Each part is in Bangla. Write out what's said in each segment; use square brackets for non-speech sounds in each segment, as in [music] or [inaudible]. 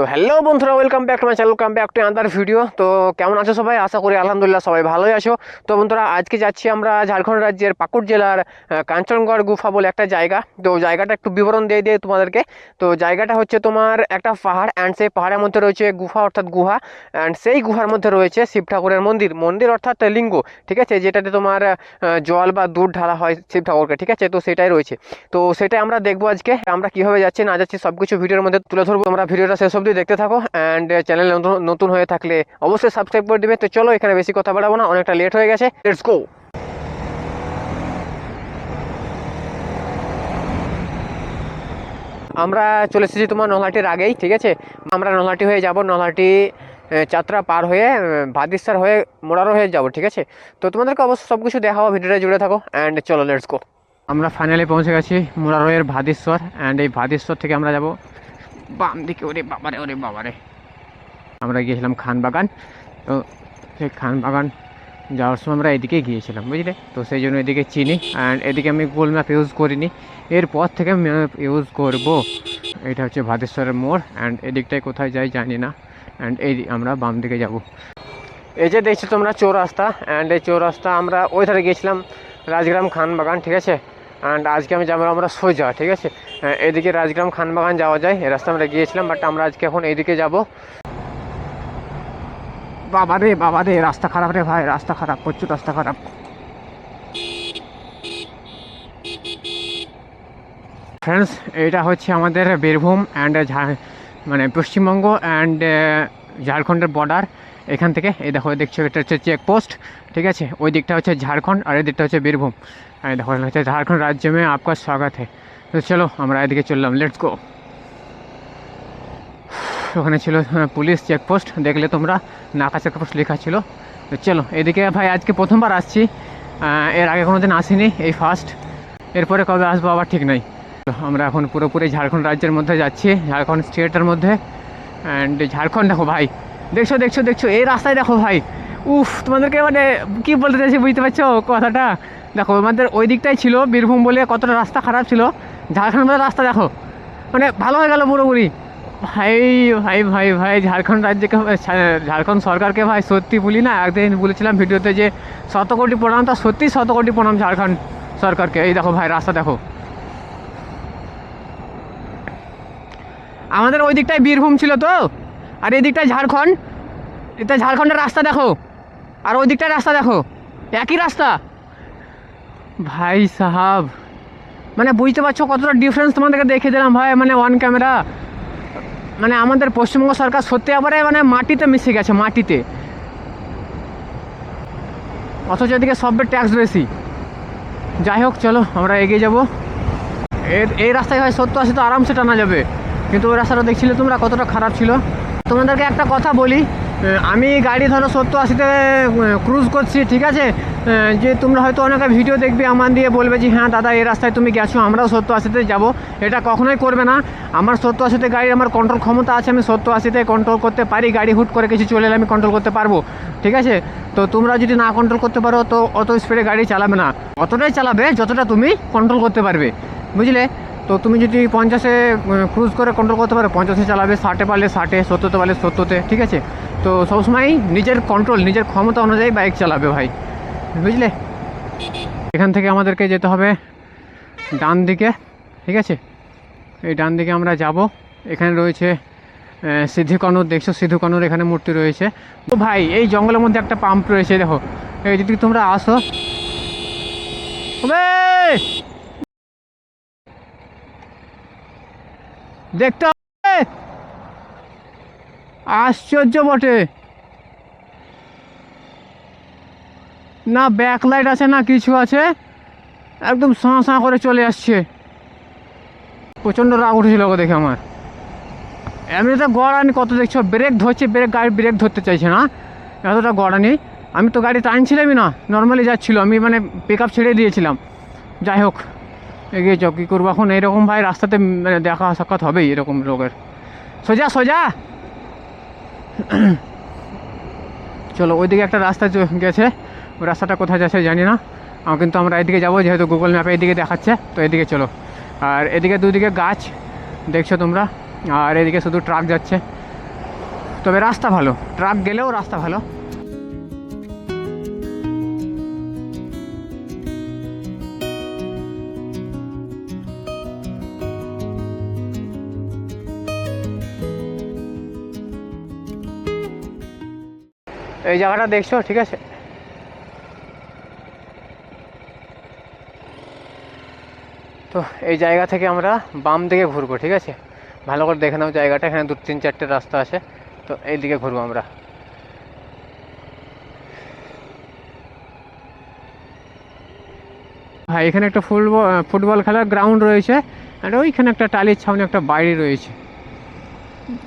তো হ্যালো বন্ধুরা welcome back to my channel welcome back to other video তো কেমন আছো সবাই? আশা করি আলহামদুলিল্লাহ সবাই ভালোই আছো। তো বন্ধুরা, আজকে যাচ্ছি আমরা ঝাড়খণ্ড রাজ্যের পাকুড় জেলার কাঞ্চনগড় গুফা বলে একটা জায়গা। তো জায়গাটা একটু বিবরণ দিয়ে দিয়ে তোমাদেরকে। তো জায়গাটা হচ্ছে তোমার একটা পাহাড় অ্যান্ড সেই পাহাড়ের মধ্যে রয়েছে গুহা অর্থাৎ গুহা। অ্যান্ড সেই গুহার মধ্যে রয়েছে শিব ঠাকুরের মন্দির। মন্দির অর্থাৎ লিঙ্গ, ঠিক আছে? যেটাতে তোমার জল বা দুধ ঢালা হয় শিব ঠাকুরকে, ঠিক আছে? তো সেটাই রয়েছে। তো সেটাই আমরা দেখব আজকে। আমরা কীভাবে যাচ্ছি, না যাচ্ছি সব কিছু ভিডিওর মধ্যে তুলে ধরবো। আমরা ভিডিওটা শেষ অবধি দেখতে থাকো অ্যান্ড চ্যানেল নতুন হয়ে থাকলে অবশ্যই সাবস্ক্রাইব করে দিবে। তো চলো এখানে বেশি কথা বাড়াবো না অনেকটা লেট হয়ে গেছে। লেটস গো আমরা চলে এসেছি তোমার নলহাটির আগেই ঠিক আছে? আমরা নলহাটি হয়ে যাব নলহাটি চাত্রা পার হয়ে আহ, ভাদিসার হয়ে মোড়ারো হয়ে যাব ঠিক আছে? তো তোমাদেরকে অবশ্যই সব কিছু দেখাবো ভিডিওটা জুড়ে থাকো অ্যান্ড চলো লেটস গো আমরা ফাইনালি পৌঁছে গেছি মোড়ারোয়ের ভাদিশ্বর অ্যান্ড এই ভাদিশ্বর থেকে আমরা যাব বাম দিকে ওরে বাবারে ওরে বাবারে। আমরা গিয়েছিলাম খানবাগান তো সেই খানবাগান যাওয়ার সময় আমরা এদিকে গিয়েছিলাম, বুঝলে? তো সেই জন্য এদিকে চিনি অ্যান্ড এদিকে আমি গুগল ম্যাপ ইউজ করিনি। এরপর থেকে আমি ম্যাপ ইউজ করব। এটা হচ্ছে ভাদেশ্বরের মোড় অ্যান্ড এদিকটায় কোথায় যাই জানি না। অ্যান্ড এই আমরা বাম দিকে যাব। এই যে দেখছ তোমরা চৌরাস্তা অ্যান্ড এই চৌরাস্তা আমরা ওই ধারে গিয়েছিলাম, রাজগ্রাম খানবাগান ঠিক আছে? অ্যান্ড আজকে আমি যাব, আমরা সোজা, ঠিক আছে? এদিকে রাজগ্রাম খানবাগান যাওয়া যায়, এই রাস্তা আমরা গিয়েছিলাম বাট আমরা আজকে এখন এইদিকে যাব। বাবা রে বাবা রে, রাস্তা খারাপ রে ভাই, রাস্তা খারাপ, প্রচুর রাস্তা খারাপ। ফ্রেন্ডস এটা হচ্ছে আমাদের বীরভূম অ্যান্ড মানে পশ্চিমবঙ্গ অ্যান্ড ঝাড়খণ্ডের বর্ডার এখান থেকে, এই দেখো, দেখছ, এটা হচ্ছে চেকপোস্ট ঠিক আছে? ওই দিকটা হচ্ছে ঝাড়খণ্ড, আর এই দিকটা হচ্ছে বীরভূম। এই দেখো হচ্ছে ঝাড়খণ্ড রাজ্য মে আপকা স্বাগত है। চলো আমরা এদিকে চললাম লেটস গো ওখানে ছিল পুলিশ চেকপোস্ট দেখলে তোমরা নাকা চেকপোস্ট লেখা ছিল তো চলো এদিকে ভাই আজকে প্রথমবার আসছি এর আগে কোনো দিন আসিনি এই ফার্স্ট এরপরে কবে আসব আবার ঠিক নাই আমরা এখন পুরোপুরি ঝাড়খণ্ড রাজ্যের মধ্যে যাচ্ছি ঝাড়খণ্ড স্টেটের মধ্যে অ্যান্ড ঝাড়খণ্ড দেখো ভাই দেখছ দেখছ দেখছ এই রাস্তায় দেখো ভাই উফ তোমাদেরকে মানে কী বলতে চাইছি বুঝতে পারছ কথাটা। দেখো, আমাদের ওই দিকটাই ছিল বীরভূম বলে কতটা রাস্তা খারাপ ছিল। ঝাড়খণ্ড মধ্যে রাস্তা দেখো মানে ভালো হয়ে গেল পুরোপুরি। ভাই ভাই ভাই ভাই, ঝাড়খণ্ড রাজ্যকে ঝাড়খণ্ড সরকারকে ভাই সত্যি বলি না, একদিন বলেছিলাম ভিডিওতে যে শত কোটি প্রণাম, তা সত্যি শত কোটি প্রণাম ঝাড়খণ্ড সরকারকে। এই দেখো ভাই, রাস্তা দেখো। আমাদের ওই দিকটায় বীরভূম ছিল তো, আর এই দিকটায় ঝাড়খণ্ড। এটা ঝাড়খণ্ডের রাস্তা দেখো, আর ওই দিকটায় রাস্তা দেখো। একই রাস্তা। ভাই সাহাব মানে বুঝতে পারছ কতটা ডিফারেন্স তোমাদেরকে দেখে দিলাম ভাই মানে ওয়ান ক্যামেরা মানে আমাদের পশ্চিমবঙ্গ সরকার সত্যি এবারে মানে মাটিতে মিশে গেছে, মাটিতে। অথচ এদিকে সবের ট্যাক্স বেশি যাই হোক, চলো, আমরা এগিয়ে যাব। এর, এই রাস্তায় হয় সত্য আশি তো আরামসে টানা যাবে। কিন্তু ওই রাস্তাটা দেখছিলে তোমরা কতটা খারাপ ছিল? তোমাদেরকে একটা কথা বলি আমি গাড়ি ধরো সত্তর আশিতে ক্রুজ করছি, ঠিক আছে? যে তোমরা হয়তো অনেকে ভিডিও দেখবে আমার দিয়ে বলবে যে হ্যাঁ দাদা, এই রাস্তায় তুমি গেছো, আমরাও সত্তর আশিতে যাব। এটা কখনোই করবে না। আমার সত্তর আশিতে গাড়ির আমার কন্ট্রোল ক্ষমতা আছে, আমি সত্তর আশিতে কন্ট্রোল করতে পারি, গাড়ি হুট করে কিছু চলে এলে আমি কন্ট্রোল করতে পারব, ঠিক আছে? তো তোমরা যদি না কন্ট্রোল করতে পারো, তো অত স্পিডে গাড়ি চালাবে না। অতটাই চালাবে যতটা তুমি কন্ট্রোল করতে পারবে, বুঝলে? তো তুমি যদি পঞ্চাশে ক্রুজ করে কন্ট্রোল করতে পারো, পঞ্চাশে চালাবে, ষাটে পারলে ষাটে, সত্তরতে পারলে সত্তরতে, ঠিক আছে? তো সবসময় নিজের কন্ট্রোল নিজের ক্ষমতা অনুযায়ী বাইক চালাবে ভাই। বুঝলে? এখান থেকে আমাদেরকে যেতে হবে ডান দিকে, ঠিক আছে? এই ডান দিকে আমরা যাব। এখানে রয়েছে সিদ্ধি কনর দেখছ সিদ্ধু কনর এখানে মূর্তি রয়েছে। তো ভাই, এই জঙ্গলের মধ্যে একটা পাম্প রয়েছে, দেখো। এই যদি তোমরা আসো! দেখতে হবে! আশ্চর্য বটে। না ব্যাকলাইট আছে, না কিছু আছে, একদম সাঁ করে চলে আসছে। প্রচণ্ড রাগ উঠেছিল ওকে দেখে আমার। এমনিতে গড়ানি কত দেখছ ব্রেক ধরছে ব্রেক গাড়ি ব্রেক ধরতে চাইছে না, এতটা গড়ানি আমি। তো গাড়ি টানছিলামই না নর্মালি যাচ্ছিল, আমি মানে পিক আপ ছেড়ে দিয়েছিলাম। যাই হোক, এগিয়ে যাও, কী করব? এখন এইরকম ভাই রাস্তাতে মানে দেখা সাক্ষাৎ হবেই এরকম লোকের। সোজা সোজা! [clears throat] চলো, ওইদিকে একটা রাস্তা গেছে। ওই রাস্তাটা কোথায় যাচ্ছে জানি না। কিন্তু আমরা এদিকে যাব, যেহেতু গুগল ম্যাপে এদিকে দেখাচ্ছে, তো এদিকে চলো। আর এদিকে দুদিকে গাছ, দেখছ তোমরা? আর এদিকে শুধু ট্রাক যাচ্ছে। তবে রাস্তা ভালো। ট্রাক গেলেও রাস্তা ভালো। এই জায়গাটা দেখছ? ঠিক আছে। তো এই জায়গা থেকে আমরা বাম দিকে ঘুরবো, ঠিক আছে? ভালো করে দেখে নাও জায়গাটা, এখানে দু, তিন, চারটে রাস্তা আছে। তো এই দিকে ঘুরবো আমরা। হ্যাঁ এখানে একটা ফুটবল ফুটবল খেলার গ্রাউন্ড রয়েছে, আর ওইখানে একটা টালির ছাউনি একটা বাড়ি রয়েছে।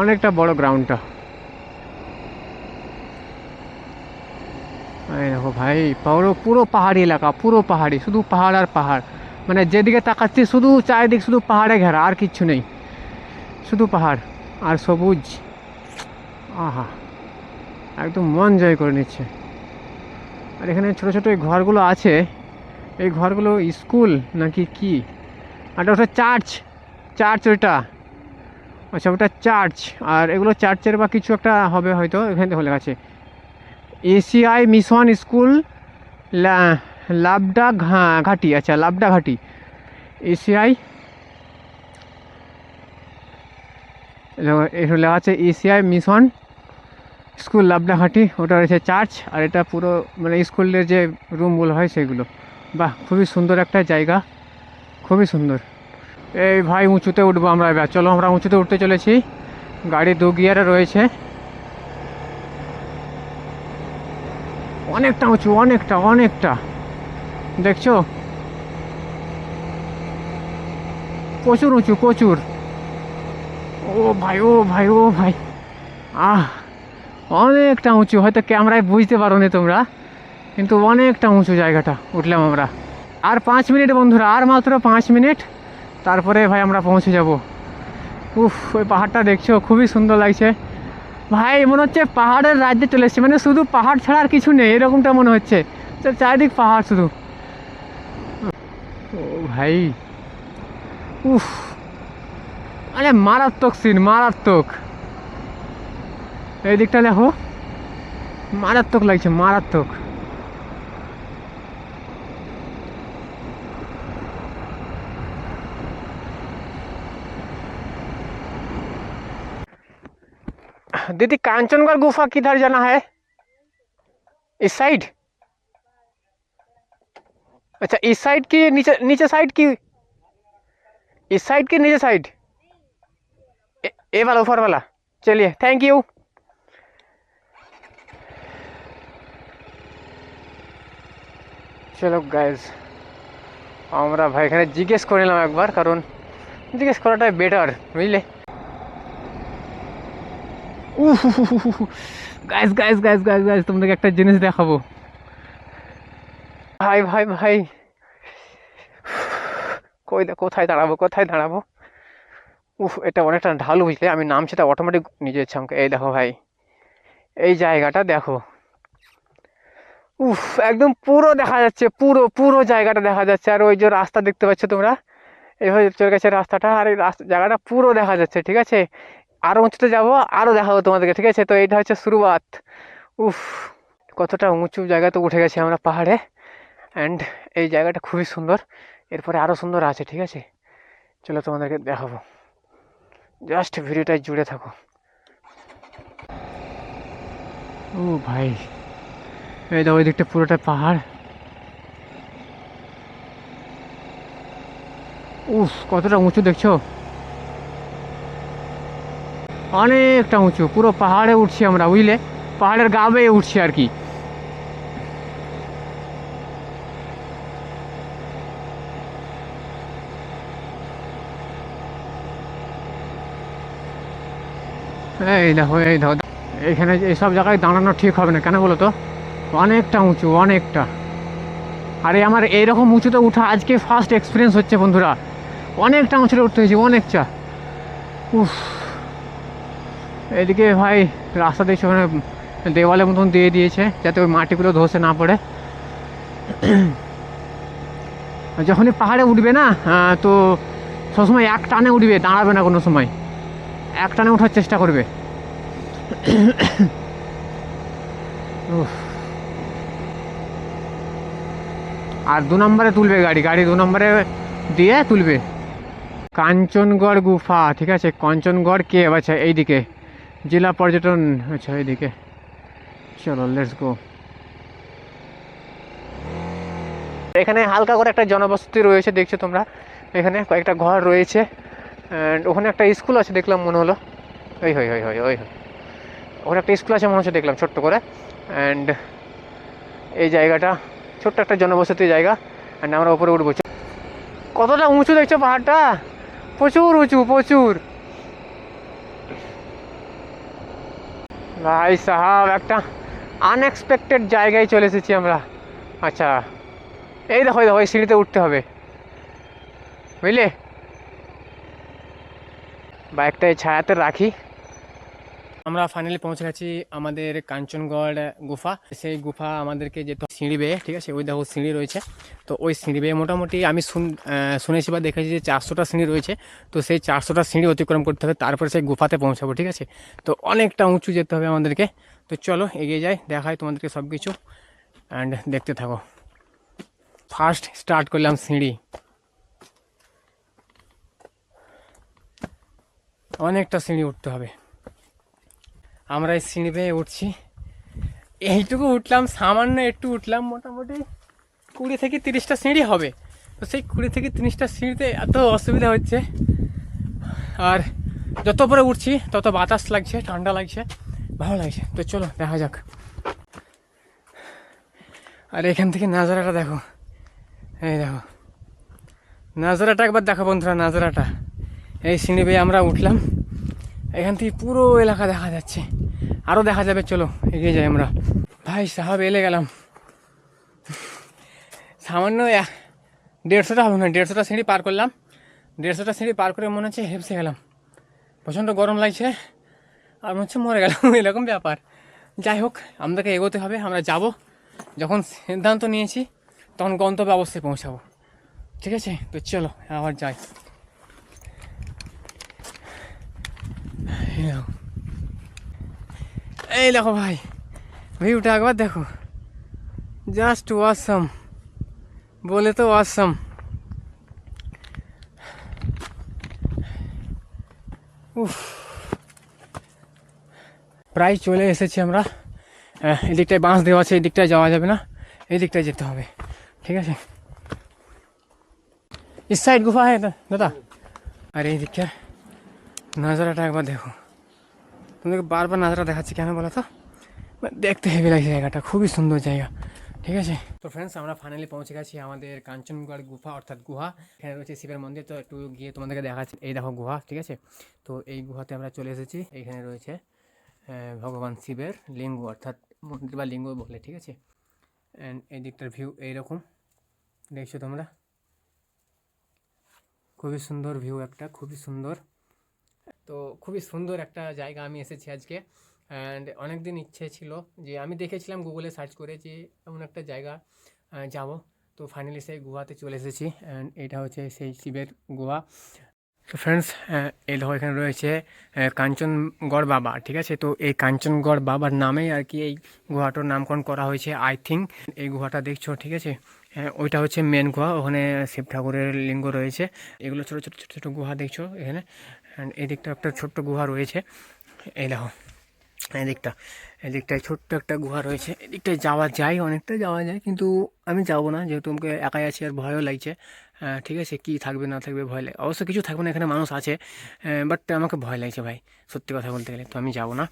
অনেকটা বড় গ্রাউন্ডটা এই দেখো ভাই, পুরো পুরো পাহাড়ি এলাকা, পুরো পাহাড়ি, শুধু পাহাড় আর পাহাড়। মানে যেদিকে তাকাচ্ছি, শুধু চারিদিক শুধু পাহাড়ে ঘেরা, আর কিচ্ছু নেই। শুধু পাহাড় আর সবুজ। আহা, একদম মন জয় করে নিচ্ছে। আর এখানে ছোটো ছোটো এই ঘরগুলো আছে। এই ঘরগুলো স্কুল নাকি কি? আর ওটা চার্চ চার্চ ওইটা। আচ্ছা ওটা চার্চ। আর এগুলো চার্চের বা কিছু একটা হবে হয়তো, এখানে দেখো লেখা আছে। এসিআই মিশন স্কুল লাবডা ঘাটি আচ্ছা লাবডা ঘাটি। এসিআই এখানে লেখা আছে এসিআই মিশন স্কুল লাবডা ঘাটি। ওটা রয়েছে চার্চ, আর এটা পুরো মানে স্কুলের যে রুমগুলো হয় সেগুলো। বাহ, খুবই সুন্দর একটা জায়গা। খুবই সুন্দর। এই ভাই, উঁচুতে উঠবো আমরা এবার। চলো, আমরা উঁচুতে উঠতে চলেছি। গাড়ি দু গিয়ারে রয়েছে। অনেকটা উঁচু, অনেকটা অনেকটা। দেখছ? প্রচুর উঁচু, প্রচুর। ও ভাই ও ভাই ও ভাই। আহ, অনেকটা উঁচু। হয়তো ক্যামেরায় বুঝতে পারো নি তোমরা, কিন্তু অনেকটা উঁচু জায়গাটা উঠলাম আমরা। আর পাঁচ মিনিট বন্ধুরা, আর মাত্র পাঁচ মিনিট। তারপরে ভাই আমরা পৌঁছে যাব। উফ, ওই পাহাড়টা দেখছ? খুবই সুন্দর লাগছে। ভাই, মনে হচ্ছে পাহাড়ের রাজ্যে চলে এসছে। মানে শুধু পাহাড় ছাড়া আর কিছু নেই, এরকমটা মনে হচ্ছে। চারিদিক পাহাড় শুধু। ও ভাই, উফ। মানে মারাত্মক সিন মারাত্মক। এই দিকটা দেখো। মারাত্মক লাগছে, মারাত্মক। दीदी कांचनगढ़ गुफा किधर जाना है इस साइड अच्छा इस साइड की नीचे नीचे साइड की इस साइड की नीचे साइड ए, ए वाला ऊपर वाला चलिए थैंक यू চলো গাইজ আমরা ভাই এখানে জিজ্ঞেস করে নিলাম একবার কারণ জিজ্ঞেস করাটাই বেটার বুঝলে Guys guys guys guys guys তোমাদেরকে একটা জিনিস দেখাবো। ভাই ভাই ভাই। কই কোথায় দাঁড়াবো কোথায় দাঁড়াবো? উফ, এটা অনেকটা ঢালু বুঝলে, আমি নাম সেটা অটোমেটিক নিজে ইচ্ছা আমাকে এই দেখো ভাই, এই জায়গাটা দেখো। উফ, একদম পুরো দেখা যাচ্ছে, পুরো পুরো জায়গাটা দেখা যাচ্ছে। আর ওই যে রাস্তা দেখতে পাচ্ছ তোমরা? এইভাবে চলে গেছে রাস্তাটা, আর এই রাস্তা জায়গাটা পুরো দেখা যাচ্ছে, ঠিক আছে? আরও উঁচুতে যাব আরও দেখাবো তোমাদেরকে, ঠিক আছে? তো এইটা হচ্ছে শুরুয়াত। উফ, কতটা উঁচু জায়গাতে উঠে গেছি আমরা পাহাড়ে। অ্যান্ড এই জায়গাটা খুবই সুন্দর। এরপরে আরও সুন্দর আছে, ঠিক আছে? চলো তোমাদেরকে দেখাবো। জাস্ট ভিডিওটাই জুড়ে থাকো। ও ভাই, এই দাও ওই দিকটা পুরোটা পাহাড়। উফ, কতটা উঁচু দেখছ? অনেকটা উঁচু, পুরো পাহাড়ে উঠছি আমরা বুঝলে? পাহাড়ের গা বেয়ে উঠছি আর কি। এই দেখো এই দেখো, এখানে এইসব জায়গায় দাঁড়ানো ঠিক হবে না, কেন বলো তো? অনেকটা উঁচু, অনেকটা। আরে আমার এইরকম উঁচুতে উঠা আজকে ফার্স্ট এক্সপিরিয়েন্স হচ্ছে বন্ধুরা। অনেকটা উঁচুতে উঠতে হয়েছে, অনেকটা। উফ। এদিকে ভাই রাস্তা দেখছি ওখানে দেওয়ালের মতন দিয়ে দিয়েছে, যাতে ওই মাটিগুলো ধসে না পড়ে। যখনই পাহাড়ে উঠবে না তো সবসময় এক টানে উঠবে, দাঁড়াবে না কোনো সময়। এক টানে ওঠার চেষ্টা করবে। আর দু নম্বরে তুলবে গাড়ি গাড়ি দু নম্বরে দিয়ে তুলবে। কাঞ্চনগড় গুফা, ঠিক আছে? কাঞ্চনগড় কে? আচ্ছা এইদিকে। জেলা পর্যটন আচ্ছা এইদিকে চলো লেটস গো এখানে হালকা করে একটা জনবসতি রয়েছে, দেখছ তোমরা? এখানে কয়েকটা ঘর রয়েছে অ্যান্ড ওখানে একটা স্কুল আছে, দেখলাম মনে হলো। ওই হই হই হয় ওই হয় ওখানে একটা স্কুল আছে মনে হচ্ছে, দেখলাম ছোট্ট করে। অ্যান্ড এই জায়গাটা ছোট্ট একটা জনবসতি জায়গা অ্যান্ড আমরা ওপরে উঠবো। কতটা উঁচু দেখছ পাহাড়টা? প্রচুর উঁচু, প্রচুর। ভাই সাহাব, একটা আনএক্সপেক্টেড জায়গায় চলে এসেছি আমরা। আচ্ছা এই দেখো দেখো, এই সিঁড়িতে উঠতে হবে। বুঝলে? বাইকটা এই ছায়াতে রাখি। আমরা ফাইনালি পৌঁছে গেছি আমাদের কাঞ্চনগড় গুফা। সেই গুফা আমাদেরকে যেতে সিঁড়ি বেয়ে, ঠিক আছে? ওই দেখো সিঁড়ি রয়েছে। তো ওই সিঁড়ি বেয়ে মোটামুটি আমি শুন শুনেছি বা দেখেছি যে চারশোটা সিঁড়ি রয়েছে। তো সেই চারশোটা সিঁড়ি অতিক্রম করতে হবে, তারপরে সেই গুফাতে পৌঁছাবো, ঠিক আছে? তো অনেকটা উঁচু যেতে হবে আমাদেরকে। তো চলো, এগিয়ে যাই, দেখাই তোমাদেরকে সব কিছু অ্যান্ড দেখতে থাকো। ফার্স্ট স্টার্ট করলাম সিঁড়ি। অনেকটা সিঁড়ি উঠতে হবে। আমরা এই সিঁড়ি বেয়ে উঠছি। এইটুকু উঠলাম, সামান্য একটু উঠলাম, মোটামুটি কুড়ি থেকে তিরিশটা সিঁড়ি হবে। তো সেই কুড়ি থেকে তিরিশটা সিঁড়িতে এত অসুবিধা হচ্ছে। আর যত পরে উঠছি, তত বাতাস লাগছে, ঠান্ডা লাগছে, ভালো লাগছে। তো চলো, দেখা যাক। আর এখান থেকে নাজারাটা দেখো। এই দেখো। নাজারাটা একবার দেখো বন্ধুরা, নাজারাটা। এই সিঁড়ি বেয়ে আমরা উঠলাম। এখান থেকে পুরো এলাকা দেখা যাচ্ছে। আরও দেখা যাবে, চলো, এগিয়ে যাই আমরা। ভাই, সাহাব, এলে গেলাম। সামান্য দেড়শোটা হবে না, দেড়শোটা সিঁড়ি পার করলাম। দেড়শোটা সিঁড়ি পার করে মনে হচ্ছে হেপসে গেলাম। প্রচণ্ড গরম লাগছে, আর মনে হচ্ছে মরে গেলাম, [laughs] এরকম ব্যাপার। যাই হোক, আমাদেরকে এগোতে হবে, আমরা যাব। যখন সিদ্ধান্ত নিয়েছি, তখন গন্তব্যে অবশ্যই পৌঁছাবো। ঠিক আছে? তো চলো, আবার যাই। এই দেখো। ভাই, ভিউটা একবার দেখো। জাস্ট ওয়াসম বলে তো ওয়াসম উফ। প্রায় চলে এসেছি আমরা। এদিকটায় বাঁশ দেওয়া আছে এই দিকটায় যাওয়া যাবে না। এই দিকটায় যেতে হবে। ঠিক আছে? ইস সাইড গুফা হ্যাঁ দাদা। আর এই দিকটা নাজারাটা একবার দেখো। তোমাদেরকে বারবার নাজারা দেখাচ্ছি, কেন বলো তো? মানে দেখতে হেভি লাগছে জায়গাটা, খুবই সুন্দর জায়গা, ঠিক আছে? তো ফ্রেন্ডস আমরা ফাইনালি পৌঁছে গেছি আমাদের কাঞ্চনগড় গুফা অর্থাৎ গুহা। এখানে রয়েছে শিবের মন্দির, তো একটু গিয়ে তোমাদেরকে দেখাচ্ছি। এই দেখো গুহা, ঠিক আছে? তো এই গুহাতে আমরা চলে এসেছি। এইখানে রয়েছে ভগবান শিবের লিঙ্গ, অর্থাৎ মন্দির বা লিঙ্গ বলে, ঠিক আছে? অ্যান্ড এই দিকটার ভিউ এইরকম, দেখছ তোমরা? খুবই সুন্দর ভিউ একটা, খুবই সুন্দর। তো খুবই সুন্দর একটা জায়গা আমি এসেছি আজকে। অ্যান্ড অনেক দিন ইচ্ছে ছিল যে আমি দেখেছিলাম গুগলে সার্চ করে যে এমন একটা জায়গা যাব। তো ফাইনালি সেই গুহাতে চলে এসেছি। অ্যান্ড এটা হচ্ছে সেই শিবের গুহা। তো ফ্রেন্ডস দেখো এখানে রয়েছে কাঞ্চনগড় বাবা, ঠিক আছে? তো এই কাঞ্চনগড় বাবার নামেই আর কি এই গুহাটার নামকরণ করা হয়েছে আই থিঙ্ক এই গুহাটা দেখছ, ঠিক আছে? হ্যাঁ ওইটা হচ্ছে মেন গুহা। ওখানে শিব ঠাকুরের লিঙ্গ রয়েছে। এগুলো ছোটো ছোটো ছোটো ছোটো গুহা দেখছ এখানে? অ্যান্ড এদিকটা একটা ছোট্ট গুহা রয়েছে। এই দেখো, এদিকটা, এদিকটায় ছোট্ট একটা গুহা রয়েছে। এদিকটায় যাওয়া যায়, অনেকটা যাওয়া যায়, কিন্তু আমি যাব না, যেহেতু আমাকে একাই আছি আর ভয়ও লাগছে। ঠিক আছে, কি থাকবে, না থাকবে, ভয় লাগে। অবশ্য কিছু থাকবে না, এখানে মানুষ আছে বাট আমাকে ভয় লাগছে ভাই, সত্যি কথা বলতে গেলে, তো আমি যাব না।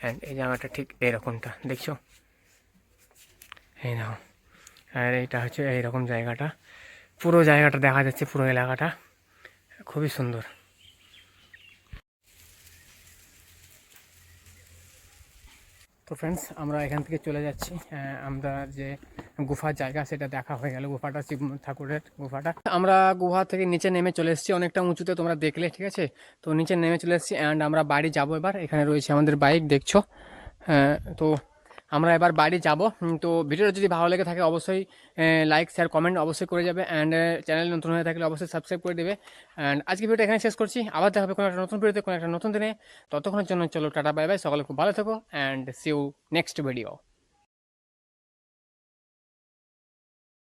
অ্যান্ড এই জায়গাটা ঠিক এরকমটা, দেখছ? এই দেখো, আর এইটা হচ্ছে এইরকম জায়গাটা। পুরো জায়গাটা দেখা যাচ্ছে, পুরো এলাকাটা। খুবই সুন্দর। তো ফ্রেন্ডস আমরা এখান থেকে চলে যাচ্ছি। আমরা যে গুফার জায়গা সেটা দেখা হয়ে গেল। গুফাটা শিব ঠাকুরের গুফাটা। আমরা গুহা থেকে নিচে নেমে চলে এসেছি। অনেকটা উঁচুতে তোমরা দেখলে ঠিক আছে? তো নিচে নেমে চলে এসেছি অ্যান্ড আমরা বাড়ি যাব এবার। এখানে রয়েছে আমাদের বাইক দেখছ? হ্যাঁ, তো আমরা এবার বাড়ি যাব। তো ভিডিওটা যদি ভালো লেগে থাকে অবশ্যই লাইক শেয়ার কমেন্ট অবশ্যই করে যাবে। অ্যান্ড চ্যানেল নতুন হয়ে থাকলে অবশ্যই সাবস্ক্রাইব করে দেবে। অ্যান্ড আজকে ভিডিওটা এখানে শেষ করছি। আবার দেখা হবে কোনো একটা নতুন ভিডিওতে, কোনো একটা নতুন দিনে। ততক্ষণের জন্য চলো, টাটা বাই বাই সকালে খুব ভালো থেকো। And see you next video